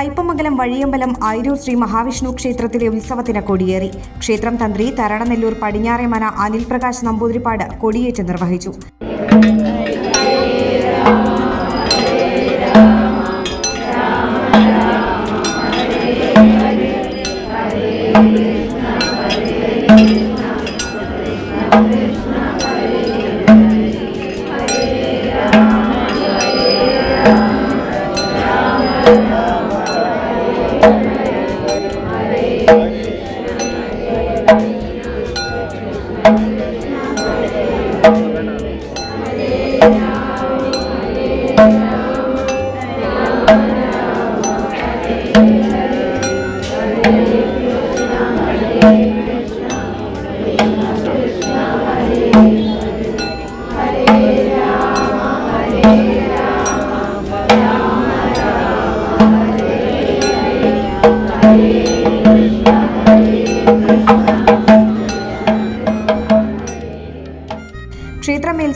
കയ്പമംഗലം വഴിയമ്പലം ആയിരൂർ ശ്രീ മഹാവിഷ്ണു ക്ഷേത്രത്തിലെ ഉത്സവത്തിന് കൊടിയേറി. ക്ഷേത്രം തന്ത്രി തരണനെല്ലൂർ പടിഞ്ഞാറേമന അനിൽ പ്രകാശ് നമ്പൂതിരിപ്പാട് കൊടിയേറ്റ് നിർവഹിച്ചു.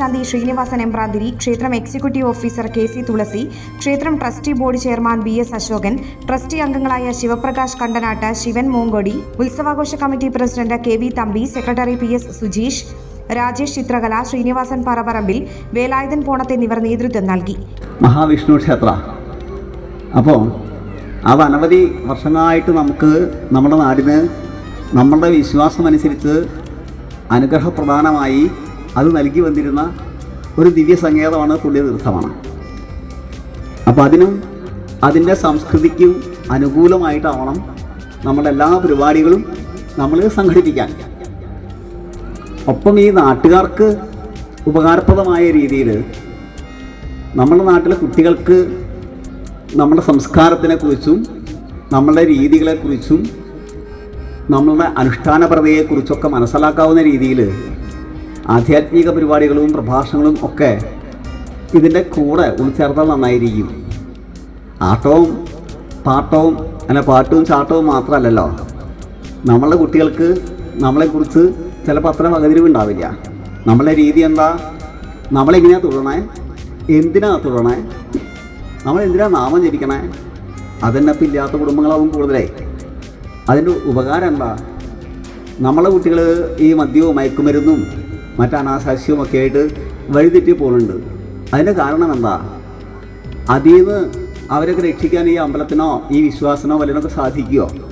മേൽശാന്തി ശ്രീനിവാസൻ എമ്പ്രാന്തിരി ക്ഷേത്രം executive officer K C Thulasi ക്ഷേത്രം trustee board chairman B S Ashokan trustee അംഗങ്ങളായ Sivaprakash Kandanattu Sivan Mongodi ഉത്സവാഘോഷ committee president K V Thampi secretary P S Sujeesh Rajesh Chithrakala Srinivasan Paraparambil Velayudhan Ponath എന്നിവർ നേതൃത്വം നൽകി. മഹാവിഷ്ണു ക്ഷേത്ര. അപ്പോൾ അത് അനവധി വർഷങ്ങളായിട്ട് നമുക്ക് നമ്മുടെ നാടിന് നമ്മളുടെ വിശ്വാസമനുസരിച്ച് അനുഗ്രഹപ്രധാനമായി അത് നൽകി വന്നിരുന്ന ഒരു ദിവ്യ സങ്കേതമാണ് പുണ്യതീർത്ഥമാണ് അപ്പോൾ അതിനും അതിന്റെ സംസ്കൃതിക്കും അനുകൂലമായിട്ടാവണം നമ്മുടെ എല്ലാ പരിപാടികളും നമ്മൾ സംഘടിപ്പിക്കാൻ. ഒപ്പം ഈ നാട്ടുകാർക്ക് ഉപകാരപ്രദമായ രീതിയിൽ നമ്മുടെ നാട്ടിലെ കുട്ടികൾക്ക് നമ്മുടെ സംസ്കാരത്തിനെക്കുറിച്ചും നമ്മളുടെ രീതികളെക്കുറിച്ചും നമ്മളുടെ അനുഷ്ഠാനപ്രതയെക്കുറിച്ചൊക്കെ മനസ്സിലാക്കാവുന്ന രീതിയിൽ ആധ്യാത്മിക പരിപാടികളും പ്രഭാഷണങ്ങളും ഒക്കെ ഇതിന്റെ കൂടെ ഉൾച്ചേർത്താൽ നന്നായിരിക്കും. ആട്ടവും പാട്ടവും അല്ല പാട്ടും ചാട്ടവും മാത്രമല്ലല്ലോ. നമ്മളുടെ കുട്ടികൾക്ക് നമ്മളെക്കുറിച്ച് ചിലപ്പോൾ അത്ര വകതിരിവുണ്ടാവില്ല നമ്മളെ രീതി എന്താ? നമ്മളെങ്ങനെയാണ് തുടരണേ? എന്തിനാ തുടരണേ? നമ്മൾ എന്തിനാ നാമം ജനിക്കണേ ഇപ്പം ഇല്ലാത്ത കുടുംബങ്ങളാവും കൂടുതലേ. അതിന്റെ ഉപകാരം എന്താ? നമ്മളെ കുട്ടികൾ ഈ മദ്യവും മയക്കുമരുന്നും മറ്റ് അനാശാസ്യവും ഒക്കെ ആയിട്ട് വഴിതെറ്റി പോകുന്നുണ്ട്. അതിന്റെ കാരണം എന്താ? അതിൽ നിന്ന് അവരൊക്കെ രക്ഷിക്കാൻ ഈ അമ്പലത്തിനോ ഈ വിശ്വാസനോ വല്ലതിനൊക്കെ സാധിക്കുമോ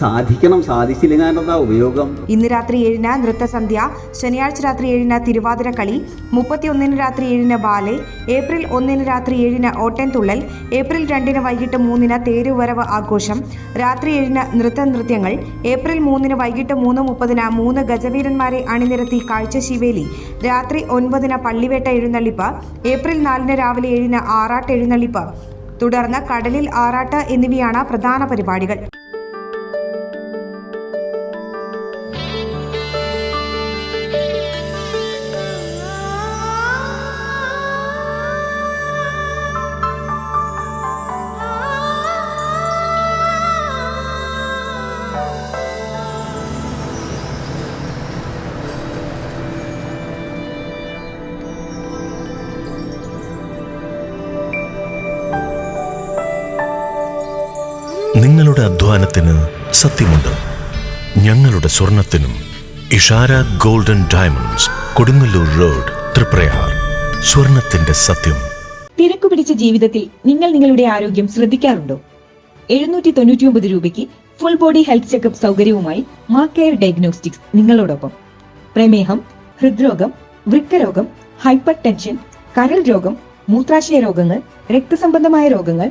സാധിക്കണം സാധിച്ചില്ലെങ്കിൽ അതിനെന്താ ഉപയോഗം? ഇന്ന് രാത്രി ഏഴിന് നൃത്തസന്ധ്യ ശനിയാഴ്ച രാത്രി ഏഴിന് തിരുവാതിര കളി മുപ്പത്തിയൊന്നിന് രാത്രി ഏഴിന് ബാലെ ഏപ്രിൽ ഒന്നിന് രാത്രി ഏഴിന് ഓട്ടൻതുള്ളൽ ഏപ്രിൽ രണ്ടിന് വൈകിട്ട് മൂന്നിന് തേരുവരവ് ആഘോഷം രാത്രി ഏഴിന് നൃത്ത നൃത്യങ്ങൾ ഏപ്രിൽ മൂന്നിന് വൈകിട്ട് മൂന്ന് മുപ്പതിന് മൂന്ന് ഗജവീരന്മാരെ അണിനിരത്തി കാഴ്ച ശിവേലി രാത്രി ഒൻപതിന് പള്ളിവേട്ട എഴുന്നള്ളിപ്പ് ഏപ്രിൽ നാലിന് രാവിലെ ഏഴിന് ആറാട്ട് എഴുന്നള്ളിപ്പ്. തുടർന്ന് കടലിൽ ആറാട്ട് എന്നിവയാണ് പ്രധാന പരിപാടികൾ. നിങ്ങളുടെ അധ്വാനത്തിന് സത്യമുണ്ട്. ഞങ്ങളുടെ സ്വർണത്തിനും Ishara gold and diamonds Kodungallur road Triprayar. സ്വർണത്തിന്റെ സത്യം. തിരക്കു പിടിച്ച ജീവിതത്തിൽ നിങ്ങൾ നിങ്ങളുടെ ആരോഗ്യം ശ്രദ്ധിക്കാറുണ്ടോ? എഴുന്നൂറ്റി തൊണ്ണൂറ്റിയൊമ്പത് രൂപയ്ക്ക് ഫുൾ ബോഡി ഹെൽത്ത് ചെക്കപ്പ് സൗകര്യവുമായി മാ കെയർ ഡയഗ്നോസ്റ്റിക്സ് നിങ്ങളോടൊപ്പം. പ്രമേഹം ഹൃദ്രോഗം വൃക്കരോഗം ഹൈപ്പർ ടെൻഷൻ കരൾ രോഗം മൂത്രാശയ രോഗങ്ങൾ രക്തസംബന്ധമായ രോഗങ്ങൾ